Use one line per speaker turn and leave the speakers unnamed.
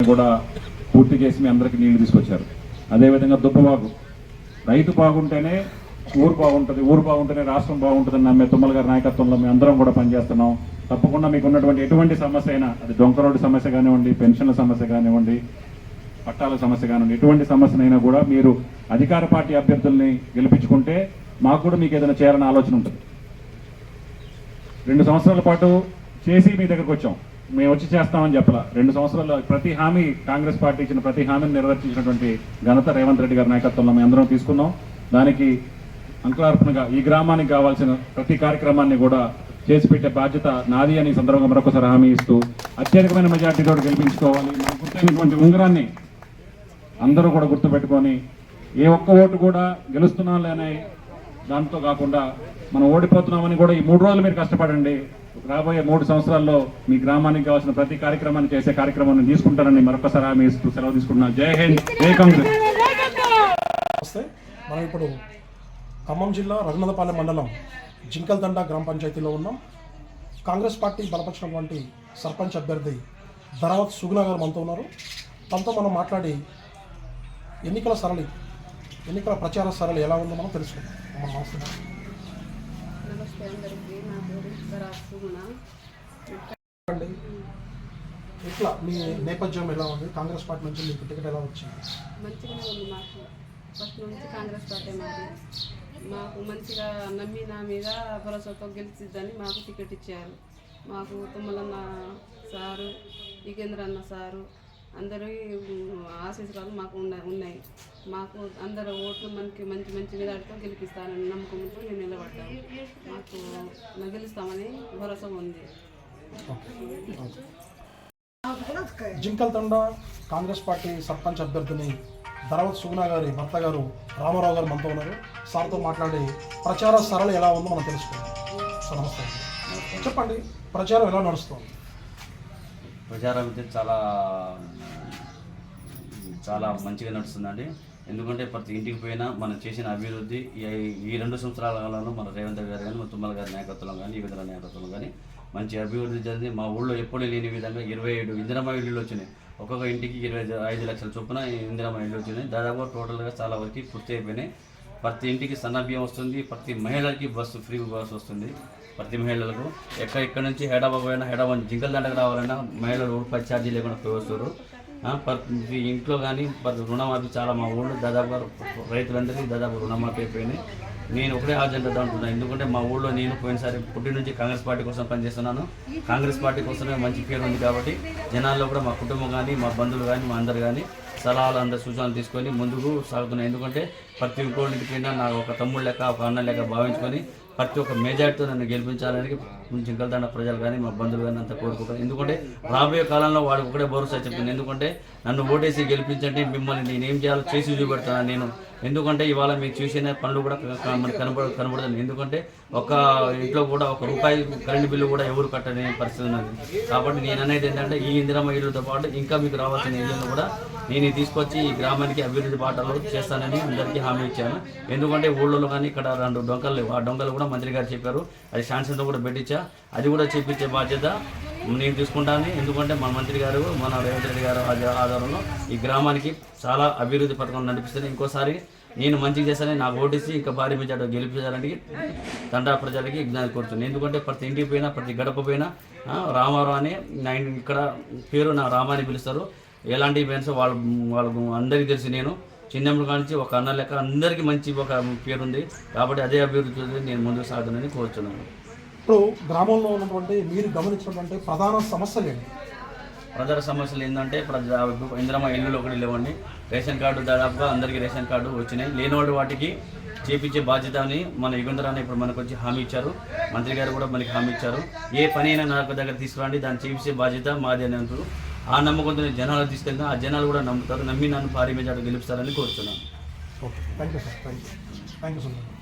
కూడా పూర్తి చేసి మీ అందరికీ నీళ్ళు తీసుకొచ్చారు. అదేవిధంగా దుబ్బబాగు రైతు బాగుంటేనే ఊరు బాగుంటుంది ఊరు బాగుంటేనే రాష్ట్రం బాగుంటుందని నమ్మే తుమ్మల గారి నాయకత్వంలో మేము అందరం కూడా పనిచేస్తున్నాం. తప్పకుండా మీకు ఉన్నటువంటి ఎటువంటి సమస్య అయినా అది డొంక రోడ్డు సమస్య కానివ్వండి పెన్షన్ల సమస్య కానివ్వండి పట్టాల సమస్య కానివ్వండి ఎటువంటి సమస్యనైనా కూడా మీరు అధికార పార్టీ అభ్యర్థుల్ని గెలిపించుకుంటే మాకు కూడా మీకు ఏదైనా చేయాలని ఆలోచన ఉంటుంది. రెండు సంవత్సరాల పాటు చేసి మీ దగ్గరకు వచ్చాం. మేము వచ్చి చేస్తామని చెప్పాల. రెండు సంవత్సరాలు ప్రతి హామీ కాంగ్రెస్ పార్టీ ఇచ్చిన ప్రతి హామీని నెరవేర్చించినటువంటి ఘనత రేవంత్ రెడ్డి గారి నాయకత్వంలో మేము అందరం తీసుకున్నాం. దానికి అంకురార్పణగా ఈ గ్రామానికి కావాల్సిన ప్రతి కార్యక్రమాన్ని కూడా చేసి పెట్టే బాధ్యత నాది అని సందర్భంగా మరొకసారి హామీ ఇస్తూ అత్యధికమైన మెజార్టీతో గెలిపించుకోవాలి. మనకు ఉంగరాన్ని అందరూ కూడా గుర్తుపెట్టుకొని ఏ ఒక్క ఓటు కూడా గెలుస్తున్నాం లేనే దాంతో కాకుండా మనం ఓడిపోతున్నామని కూడా ఈ మూడు రోజులు మీరు కష్టపడండి. రాబోయే మూడు సంవత్సరాల్లో మీ గ్రామానికి కావాల్సిన ప్రతి కార్యక్రమాన్ని చేసే కార్యక్రమాన్ని తీసుకుంటారని మరొకసారి ఆమె ఇస్తూ సెలవు తీసుకుంటున్నాను. జై హింద్ జై కాంగ్రెస్.
వస్తే మనం ఇప్పుడు ఖమ్మం జిల్లా రఘునాథపాలెం మండలం జింకల్దండ గ్రామ పంచాయతీలో ఉన్నాం. కాంగ్రెస్ పార్టీ బలపరిచినటువంటి సర్పంచ్ అభ్యర్థి ధరావత్ సుగుణ గారు మనతో ఉన్నారు. తనతో మనం మాట్లాడి ఎన్నికల సరళి ఎన్నికల ప్రచార సరళి ఎలా ఉందో మనం తెలుసుకుందాం. నమస్తే. అండి ఎట్లా? మీ నేపథ్యం ఎలా ఉంది? కాంగ్రెస్ పార్టీ నుంచి మీకు టికెట్ ఎలా వచ్చింది?
మంచిగానే ఉంది మాకు. ఫస్ట్ నుంచి కాంగ్రెస్ పార్టీ మాది. మాకు మంచిగా నమ్మి నా మీద భరోసాతో గెలిచిద్దని మాకు టికెట్ ఇచ్చారు. మాకు తుమ్మలన్న సారు యుగేంద్ర అన్న సారు అందరి ఆశీస్సులు మాకు ఉన్న ఉన్నాయి. మాకు అందరు ఓట్లు మనకి మంచి మంచి మెజార్టీతో గెలిపిస్తారని నమ్మకంతో మేము నిలబడ్డాము మాకు గెలుస్తామని భరోసా ఉంది.
జింకల్తండ కాంగ్రెస్ పార్టీ సర్పంచ్ అభ్యర్థిని ధరవత్ సుగుణ గారి భర్త గారు రామారావు గారు మనతో ఉన్నారు. సార్తో మాట్లాడి ప్రచార సరళి ఎలా ఉందో మనం తెలుసుకుందాం. నమస్తే. చెప్పండి ప్రచారం ఎలా నడుస్తుంది?
ప్రచారం అయితే చాలా చాలా మంచిగా నడుస్తుందండి. ఎందుకంటే ప్రతి ఇంటికి పోయినా మనం చేసిన అభివృద్ధి ఈ- రెండు సంవత్సరాల కాలంలో మన రేవంత్ గారు కానీ మన తుమ్మల గారి నాయకత్వంలో కానీ యువతల నాయకత్వంలో కానీ మంచి అభివృద్ధి జరిగింది మా ఊళ్ళో ఎప్పుడూ లేని విధంగా ఇరవై ఏడు ఇందిరమ్మ ఇళ్ళు వచ్చినాయి. ఒక్కొక్క ఇంటికి ఇరవై ఐదు లక్షల చొప్పున ఇందిరమ్మ ఇళ్ళు వచ్చినాయి. దాదాపు టోటల్గా చాలా వరకు పూర్తి అయిపోయినాయి. ప్రతి ఇంటికి సన్నభ్యం వస్తుంది ప్రతి మహిళలకి బస్సు ఫ్రీ బస్సు వస్తుంది. ప్రతి మహిళలకు ఎక్కడ ఇక్కడ నుంచి హైదరాబాద్ పోయినా హైదరాబాద్ జింకల్ దండకు రావాలన్నా మహిళలు రూపాయి ఛార్జీ లేకుండా పోయి వస్తారు. ఇంట్లో కానీ ప్రతి రుణమాఫీ చాలా మా ఊళ్ళో దాదాపుగా రైతులందరికీ దాదాపు రుణమాఫీ అయిపోయినాయి. నేను ఒకటే అజెండా అంటున్నాను ఎందుకంటే మా ఊళ్ళో నేను పోయినసారి పుట్టి నుంచి కాంగ్రెస్ పార్టీ కోసం పనిచేస్తున్నాను. కాంగ్రెస్ పార్టీ కోసమే మంచి పేరు ఉంది కాబట్టి జనాల్లో కూడా మా కుటుంబం కానీ మా బంధువులు కానీ మా అందరు కానీ సలహాలు అందరు సూచనలు తీసుకొని ముందుకు సాగుతున్నాయి. ఎందుకంటే ప్రతి ఇంకోటికి కింద నాకు ఒక తమ్ముడు లెక్క ఒక అన్న లెక్క భావించుకొని ప్రతి ఒక్క మెజార్టీతో నన్ను గెలిపించాలని చింకలదండ ప్రజలు కానీ మా బంధువులు కానీ అంతా కోరుకుంటాను ఎందుకంటే రాబోయే కాలంలో వాడు ఒకటే భరోసా చెప్పింది. ఎందుకంటే నన్ను ఓటేసి గెలిపించండి మిమ్మల్ని నేను ఏం చేయాలో చేసి చూపెడతాను నేను. ఎందుకంటే ఇవాళ మీకు చూసిన పనులు కూడా మనకు కనబడ కనబడుతుంది ఎందుకంటే ఒక ఇంట్లో కూడా ఒక రూపాయి కరెంటు బిల్లు కూడా ఎవరు కట్టని పరిస్థితి ఉన్నది. కాబట్టి నేను అనేది ఏంటంటే ఈ ఇందిరమ్మ ఇళ్ళతో పాటు ఇంకా మీకు రావాల్సిన ఇళ్ళను కూడా నేను తీసుకొచ్చి ఈ గ్రామానికి అభివృద్ధి బాటలో చేస్తానని అందరికీ హామీ ఇచ్చాను. ఎందుకంటే ఊళ్ళో కానీ ఇక్కడ రెండు డొంకలు ఆ డొంకలు కూడా మంత్రి గారు చెప్పారు. అది శాంక్షన్తో కూడా పెట్టించారు పెట్టించా అది కూడా చేపించే బాధ్యత నేను తీసుకుంటాను ఎందుకంటే మన మంత్రి గారు మన రేవంత్ రెడ్డి గారు ఆధారంలో ఆధ్వర్యంలో ఈ గ్రామానికి చాలా అభివృద్ధి పథకం నడిపిస్తుంది ఇంకోసారి నేను మంచిగా చేశాను నాకు ఓటేసి ఇంకా భారీ మెజార్టీ గెలిపించాలని తండా ప్రజలకి విజ్ఞానం కోరుతున్నాను. ఎందుకంటే ప్రతి ఇంటికి పోయినా ప్రతి గడప పోయినా రామారావు అని నా ఇక్కడ పేరు నా రామాని పిలుస్తారు. ఎలాంటి ఈవెంట్స్ వాళ్ళ వాళ్ళకు అందరికీ తెలిసి. నేను చిన్నప్పుడు కానించి ఒక అన్న లెక్క అందరికీ మంచి ఒక పేరు ఉంది కాబట్టి అదే అభివృద్ధి నేను ముందుకు సాగుతానని కోరుతున్నాను
ఇప్పుడు గ్రామంలో ఉన్నటువంటి మీరు గమనించినటువంటి ప్రధాన సమస్యలు ఏంటి?
ప్రజల సమస్యలు ఏంటంటే ప్రజా ఇందిరమ్మ ఇల్లులు ఒకటి లేవండి. రేషన్ కార్డు దాదాపుగా అందరికీ రేషన్ కార్డు వచ్చినాయి. లేని వాళ్ళు వాటికి చేపించే బాధ్యత అని మన యుగంధరాన్ని ఇప్పుడు మనకు వచ్చి హామీ ఇచ్చారు. మంత్రి గారు కూడా మనకి హామీ ఇచ్చారు. ఏ పని అయినా నాకు దగ్గర తీసుకురండి దాన్ని చేపించే బాధ్యత మాది అని అంటారు ఆ నమ్మకంతో నేను జనాలు తీసుకెళ్తే ఆ జనాలు కూడా నమ్ముతారు. నమ్మి నన్ను భారీ మెజార్టీ గెలుపుతారని కోరుతున్నాను.
Okay. Thank you sir. Thank you thank you Sundar